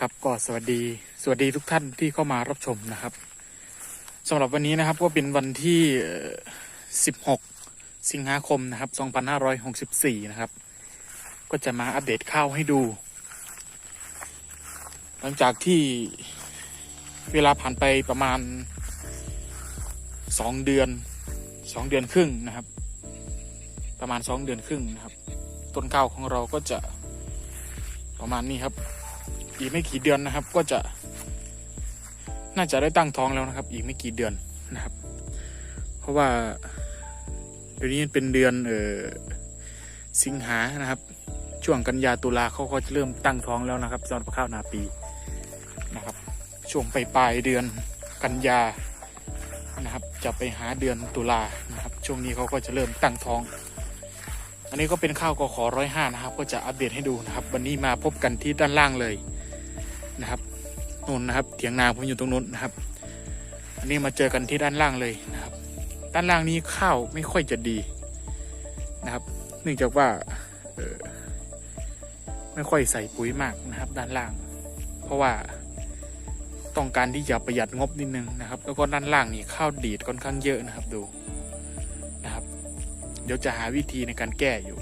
ครับก็สวัสดีสวัสดีทุกท่านที่เข้ามารับชมนะครับสำหรับวันนี้นะครับก็เป็นวันที่ 16 สิงหาคมนะครับ 2564 นะครับ ก็จะมาอัปเดตข้าวให้ดู หลังจากที่เวลาผ่านไปประมาณ 2 เดือน 2 เดือนครึ่งนะครับ ประมาณ 2 เดือนครึ่งนะครับ ต้นข้าวของเราก็จะประมาณนี้ครับ อีกไม่กี่เดือนนะครับ ก็จะ น่าจะได้ตั้งท้องแล้วนะครับ อีกไม่กี่เดือนนะครับ เพราะว่าเดี๋ยวนี้เป็นเดือนเออสิงหานะครับ ช่วงกันยาตุลาเขาก็จะเริ่มตั้งท้องแล้วนะครับสำหรับข้าวนาปีนะครับ ช่วงปลายเดือนกันยานะครับ จะไปหาเดือนตุลานะครับ ช่วงนี้เขาก็จะเริ่มตั้งท้อง อันนี้ก็เป็นข้าวกขอร้อยห้านะครับ ก็จะอัปเดตให้ดูนะครับ วันนี้มาพบกันที่ด้านล่างเลย นะครับนู่นนะครับเถียงนาผมอยู่ตรงนู้นนะครับ อันนี้มาเจอกันที่ด้านล่างเลยนะครับ ด้านล่างนี้ข้าวไม่ค่อยจะดีนะครับ เนื่องจากว่าเออไม่ค่อยใส่ปุ๋ยมากนะครับ ด้านล่าง เพราะว่าต้องการที่จะประหยัดงบนิดนึงนะครับ แล้วก็ด้านล่างนี่ข้าวดีดค่อนข้างเยอะนะครับดูนะครับ เดี๋ยวจะหาวิธีในการแก้อยู่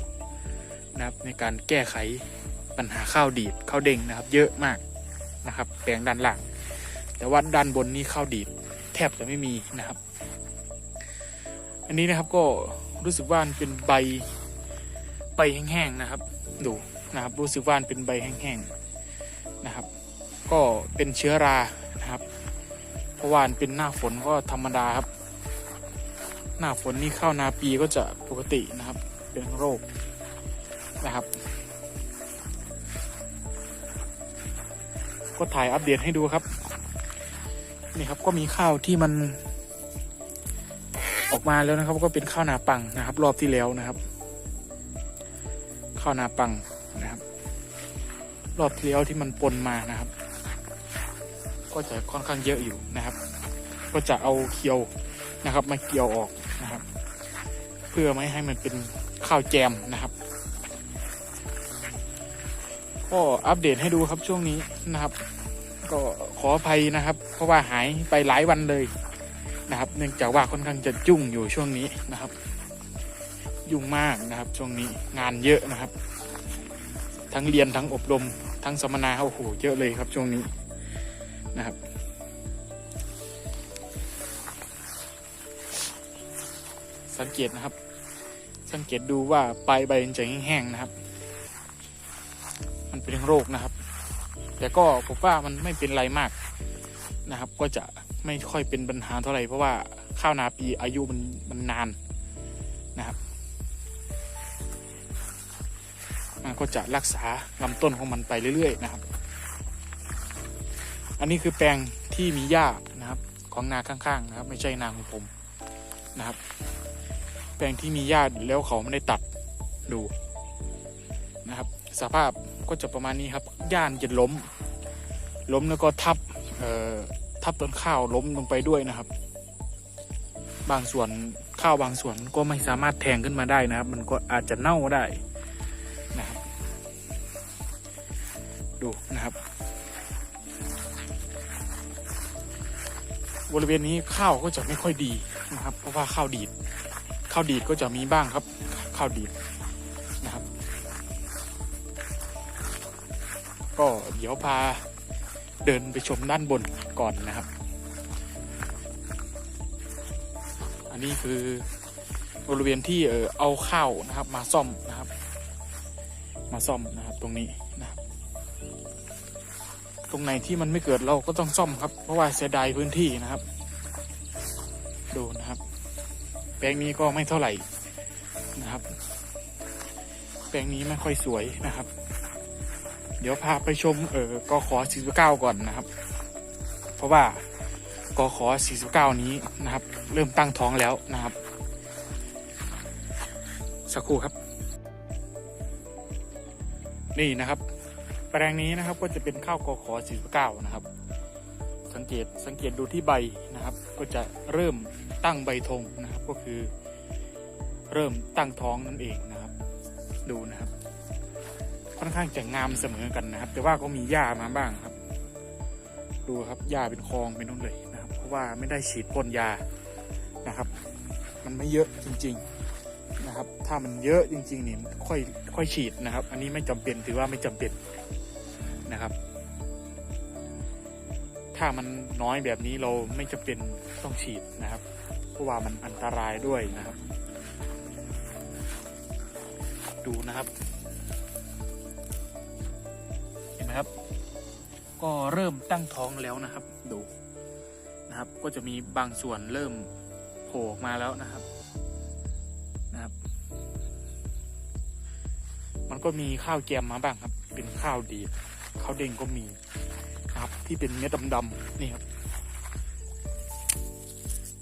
นะครับ ในการแก้ไขปัญหาข้าวดีดข้าวเด้งนะครับ เยอะมาก นะครับ แปลงด้านล่าง แต่ว่าด้านบนนี้ข้าวดีดแทบจะไม่มีนะครับ อันนี้นะครับก็รู้สึกว่านเป็นใบใบแห้งๆนะครับ ดูนะครับ รู้สึกว่านเป็นใบแห้งๆนะครับ ก็เป็นเชื้อรานะครับ เพราะว่านเป็นหน้าฝนก็ธรรมดาครับ หน้าฝนนี่เข้านาปีก็จะปกตินะครับ เป็นโรคนะครับ ก็ถ่ายอัปเดตให้ดูครับ นี่ครับก็มีข้าวที่มันออกมาแล้วนะครับ ก็เป็นข้าวนาปังนะครับ รอบที่แล้วนะครับ ข้าวนาปังนะครับ รอบที่แล้วที่มันปนมานะครับ ก็จะค่อนข้างเยอะอยู่นะครับ ก็จะเอาเคียวนะครับ มาเกี่ยวออกนะครับ เพื่อไม่ให้มันเป็นข้าวแจมนะครับ ก็อัปเดตให้ดูครับช่วงนี้นะครับ ก็ขออภัยนะครับ เพราะว่าหายไปหลายวันเลยนะครับ เนื่องจากว่าค่อนข้างจะยุ่งอยู่ช่วงนี้นะครับ ยุ่งมากนะครับ ช่วงนี้งานเยอะนะครับ ทั้งเรียนทั้งอบรม ทั้งสัมมนาโอ้โหเยอะเลยครับช่วงนี้นะครับสังเกตนะครับ สังเกตดูว่าปลายใบจะแห้งๆนะครับ มันเป็นโรคนะครับ แต่ก็ผมว่ามันไม่เป็นไรมากนะครับ ก็จะไม่ค่อยเป็นปัญหาเท่าไหร่เพราะว่าข้าวนาปีอายุมันมันนานนะครับมันก็จะรักษาลำต้นของมันไปเรื่อยๆนะครับ อันนี้คือแปลงที่มีหญ้านะครับของนาข้างๆนะครับ ไม่ใช่นาของผมนะครับ แปลงที่มีหญ้าแล้วเขาไม่ได้ตัดดูนะครับ สภาพ ก็จะประมาณนี้ครับหญ้าจะล้ม ล้มแล้วก็ทับเอ่อทับต้นข้าวล้มลงไปด้วยนะครับ บางส่วนข้าวบางส่วนก็ไม่สามารถแทงขึ้นมาได้นะครับ มันก็อาจจะเน่าได้นะครับดูนะครับ บริเวณนี้ข้าวก็จะไม่ค่อยดีนะครับ เพราะว่าข้าวดีดข้าวดีดก็จะมีบ้างครับ ข้าวดีด ก็เดี๋ยวพาเดินไปชมด้านบนก่อนนะครับ อันนี้คือบริเวณที่เออเอาข้าวนะครับ มาซ่อมนะครับ มาซ่อมนะครับตรงนี้นะครับตรงไหนที่มันไม่เกิดเราก็ต้องซ่อมครับ เพราะว่าเสียดายพื้นที่นะครับ ดูนะครับ แปลงนี้ก็ไม่เท่าไหร่นะครับ แปลงนี้ไม่ค่อยสวยนะครับ เดี๋ยวพาไปชมเออกขอ49 ก่อนนะครับ เพราะว่ากอขอ49 นี้นะครับ เริ่มตั้งท้องแล้วนะครับ สักครู่ครับ นี่นะครับ แปลงนี้นะครับก็จะเป็นข้าวกอขอ49 นะครับ สังเกตสังเกตดูที่ใบนะครับ ก็จะเริ่มตั้งใบธงนะครับก็คือ เริ่มตั้งท้องนั่นเองนะครับ ดูนะครับ ค่อนข้างจะงามเสมอกันนะครับ แต่ว่าก็มีหญ้ามาบ้างครับ ดูครับหญ้าเป็นคลองไปนู่นเลยนะครับ เพราะว่าไม่ได้ฉีดพ่นยานะครับ มันไม่เยอะจริง ๆนะครับ ถ้ามันเยอะจริงๆนี่ค่อยค่อยฉีดนะครับ อันนี้ไม่จำเป็นถือว่าไม่จำเป็นนะครับ ถ้ามันน้อยแบบนี้เราไม่จำเป็นต้องฉีดนะครับ เพราะว่ามันอันตรายด้วยนะครับ ดูนะครับ ก็เริ่มตั้งท้องแล้วนะครับ ดูนะครับ ก็จะมีบางส่วนเริ่มโผล่ออกมาแล้วนะครับนะครับ มันก็มีข้าวแกมมาบ้างครับ เป็นข้าวดีดข้าวเด้งก็มีนะครับ ที่เป็นเม็ดดำๆนี่ครับ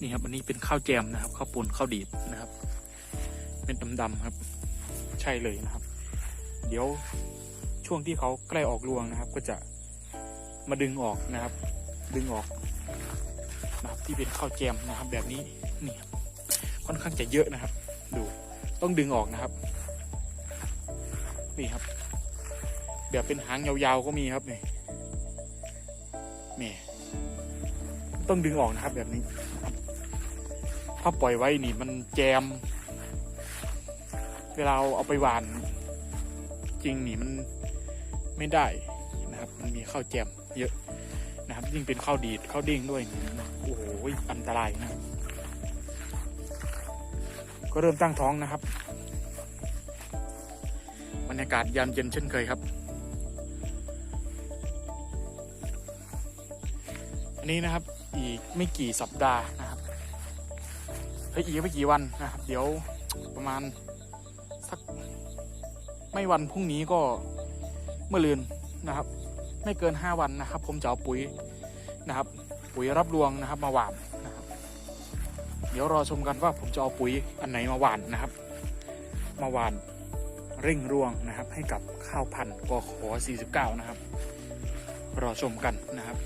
นี่ครับ อันนี้เป็นข้าวแจมนะครับข้าวปุนข้าวดีดนะครับเป็นดำๆครับ ใช่เลยนะครับ เดี๋ยวช่วงที่เขาใกล้ออกรวงนะครับ ก็จะ มาดึงออกนะครับ ดึงออกนะครับที่เป็นข้าวแจมนะครับ แบบนี้นี่ครับค่อนข้างจะเยอะนะครับ ดูต้องดึงออกนะครับ นี่ครับ แบบเป็นหางยาวๆก็มีครับนี่นี่ต้องดึงออกนะครับแบบนี้ถ้าปล่อยไว้นี่มันแจม เวลาเอาไปหวาน จริงนี่มันไม่ได้นะครับ มันมีข้าวแจม เยอะนะครับยิ่งเป็นข้าวดีดข้าวเด้งด้วยนี่โอ้โหอันตรายนะก็เริ่มตั้งท้องนะครับบรรยากาศยามเย็นเช่นเคยครับ อันนี้นะครับอีกไม่กี่สัปดาห์นะครับเฮ้ยอีกไม่กี่วันนะครับ เดี๋ยวประมาณสักไม่วันพรุ่งนี้ก็เมื่อเลือนนะครับ ไม่เกิน 5 วันนะครับ ผมจะเอาปุ๋ยนะครับ ปุ๋ยรับรวงนะครับ มาหว่านนะครับ เดี๋ยวรอชมกันว่าผมจะเอาปุ๋ยอันไหนมาหว่านนะครับ มาหว่านเร่งรวงนะครับ ให้กับข้าวพันธุ์กขอ49 นะครับ รอชมกันนะครับ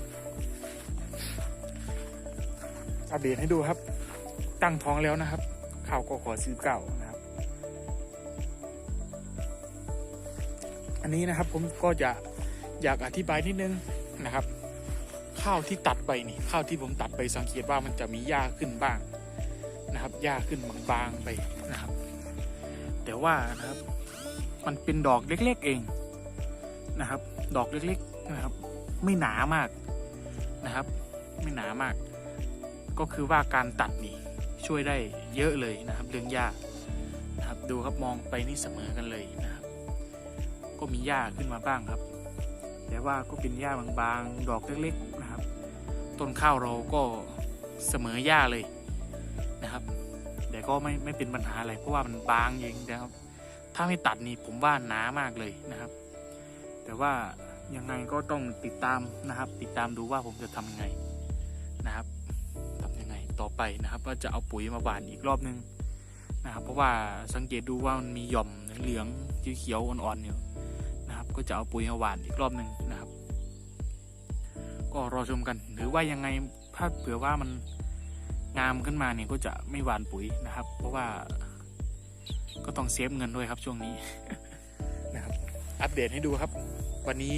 อัปเดตให้ดูครับ ตั้งท้องแล้วนะครับ ข้าวกขอ49 นะครับ อันนี้นะครับผมก็จะ อยากอธิบายนิดนึงนะครับ ข้าวที่ตัดไปนี่ข้าวที่ผมตัดไปสังเกตว่ามันจะมีหญ้าขึ้นบ้างนะครับหญ้าขึ้นบางๆไปนะครับ แต่ว่านะครับ มันเป็นดอกเล็กๆเองนะครับ ดอกเล็กๆนะครับ ไม่หนามากนะครับ ไม่หนามาก ก็คือว่าการตัดนี่ช่วยได้เยอะเลยนะครับเรื่องหญ้านะครับดูครับมองไปนี่เสมอกันเลยนะครับ ก็มีหญ้าขึ้นมาบ้างครับ แต่ว่าก็เป็นหญ้าบางๆ ดอกเล็กๆนะครับ ต้นข้าวเราก็เสมอหญ้าเลยนะครับ แต่ก็ไม่ไม่เป็นปัญหาอะไร เพราะว่ามันบางเองนะครับ ถ้าไม่ตัดนี่ผมว่าหนามากเลยนะครับ แต่ว่ายังไงก็ต้องติดตามนะครับ ติดตามดูว่าผมจะทำยังไงนะครับทำยังไงต่อไปนะครับว่าจะเอาปุ๋ยมาหว่านอีกรอบนึงนะครับ เพราะว่าสังเกตดูว่ามันมีหย่อมเหลืองๆเขียวๆอ่อนๆอยู่ ก็จะเอาปุ๋ยมาหว่านอีกรอบหนึ่งนะครับ ก็รอชมกัน หรือว่ายังไงถ้าเผื่อว่ามันงามขึ้นมาเนี่ยก็จะไม่หว่านปุ๋ยนะครับ เพราะว่าก็ต้องเซฟเงินด้วยครับช่วงนี้นะครับ อัปเดตให้ดูครับ วันนี้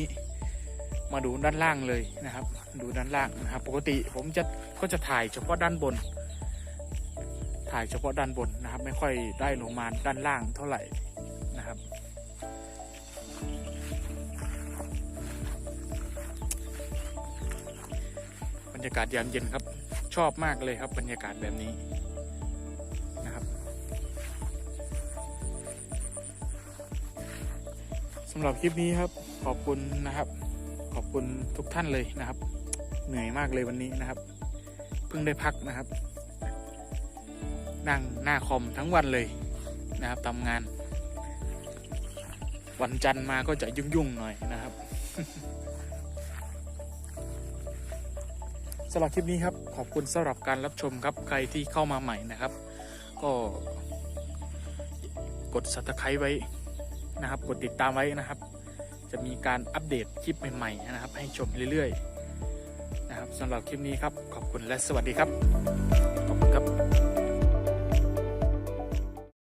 มาดูด้านล่างเลยนะครับ ดูด้านล่างนะครับ ปกติผมจะก็จะถ่ายเฉพาะด้านบน ถ่ายเฉพาะด้านบนนะครับ ไม่ค่อยได้ลงมาด้านล่างเท่าไหร่ ยากาศยามเย็นครับ ชอบมากเลยครับ บรรยากาศแบบนี้นะครับสำหรับคลิปนี้ครับ ขอบคุณนะครับ ขอบคุณทุกท่านเลยนะครับ เหนื่อยมากเลยวันนี้นะครับ เพิ่งได้พักนะครับ นั่งหน้าคอมทั้งวันเลยนะครับทำงาน วันจันทร์มาก็จะยุ่งๆหน่อยนะครับ สำหรับคลิปนี้ครับขอบคุณสำหรับการรับชมครับใครที่เข้ามาใหม่นะครับ ก็กดสับสไครต์ไว้นะครับ กดติดตามไว้นะครับ จะมีการอัปเดตคลิปใหม่ๆนะครับ ให้ชมเรื่อยๆ นะครับสำหรับคลิปนี้ครับขอบคุณและสวัสดีครับขอบคุณครับ